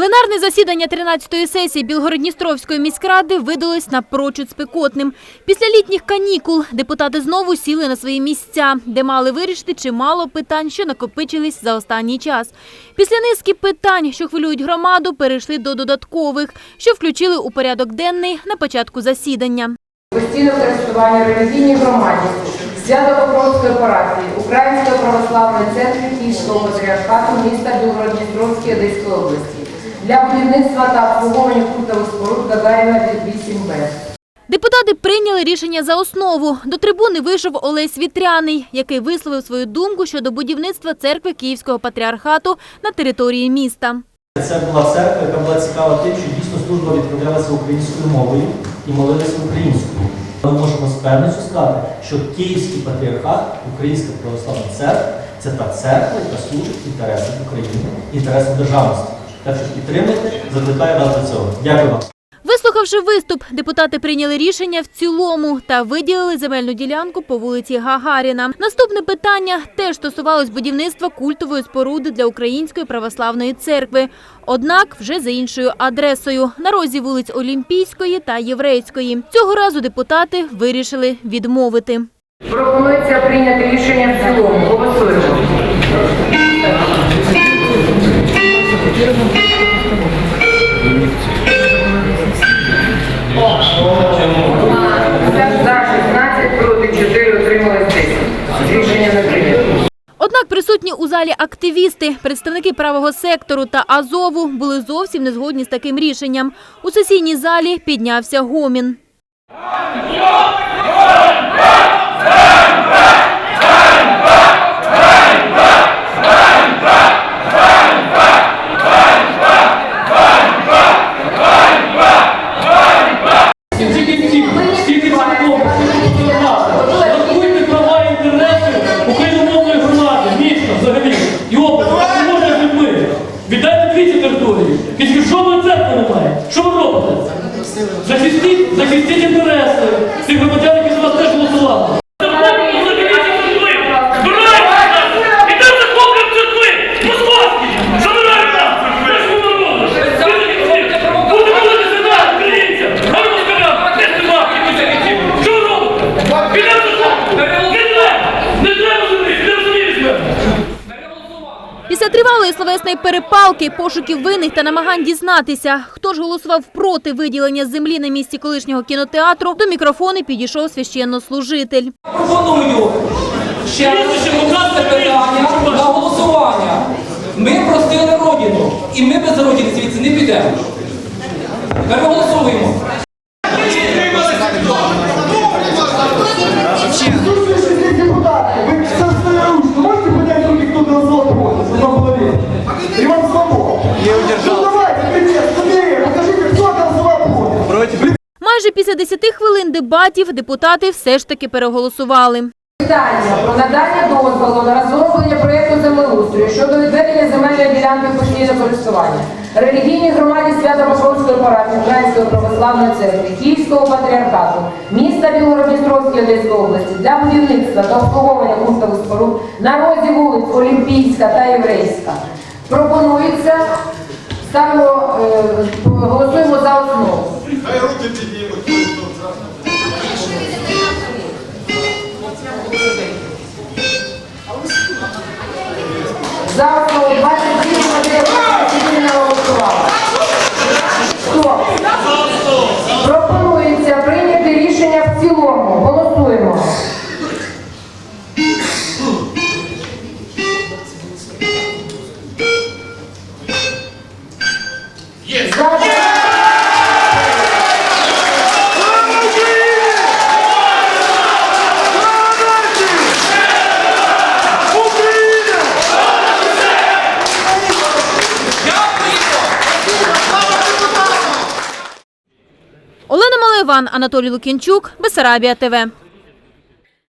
Пленарне засідання 13-ї сесії Білгородністровської міськради видалось напрочуд спекотним. Після літніх канікул депутати знову сіли на свої місця, де мали вирішити чимало питань, що накопичились за останній час. Після низки питань, що хвилюють громаду, перейшли до додаткових, що включили у порядок денний на початку засідання. постійне користування релігійній громаді, Свято-Покровської парафії, Української православної церкви Київського патріархату міста Білгород-Дністровської Одеської області для будівництва та обслуговування культових споруд Гагаріна 8Б. Депутати прийняли рішення за основу. До трибуни вийшов Олесь Вітряний, який висловив свою думку щодо будівництва церкви Київського патріархату на території міста. Це була церква, яка була цікава тим, що дійсно служба відправлялася українською мовою і молилися українською. Ми можемо з певністю сказати, що Київський патріархат, Українська православна церква це та церква, яка служить інтересам України, інтересам державності. Так що підтримуйте, закликаю вас до цього. Дякую вам. Вислухавши виступ, депутати прийняли рішення в цілому та виділили земельну ділянку по вулиці Гагаріна. Наступне питання теж стосувалось будівництва культової споруди для Української православної церкви. Однак вже за іншою адресою на розі вулиць Олімпійської та Єврейської. Цього разу депутати вирішили відмовити. Пропонується прийняти рішення в цілому. Голосуємо. Присутні у залі активісти, представники правого сектору та Азову були зовсім не згодні з таким рішенням. У сесійній залі піднявся гомін. Захистіть, захистіть інтереси тих громадян, які за вас теж голосували. Тривалої словесної перепалки, пошуків винних та намагань дізнатися, хто ж голосував проти виділення землі на місці колишнього кінотеатру, до мікрофону підійшов священнослужитель. Пропоную ще раз питання на голосування. Ми простили родину, і ми без родини звідси не підемо. Переголосуємо. Майже після 10 хвилин дебатів депутати все ж таки переголосували. Питання про надання дозволу на розроблення проєкту землеустрою щодо відведення земельної ділянки постійного користування релігійній громаді Свято-Покровської парафії Української православної церкви Київського патріархату міста Білгород-Дністровської Одеської області для будівництва та обслуговування культових споруд на розі вулиць Олімпійська та Єврейська. Пропонується ставимо, е, За основу 27 Матвіївна не голосувала. Стоп. Пропонується прийняти рішення в цілому. Голосуємо. За. Малеван, Анатолій Лукінчук, Бесарабія ТВ.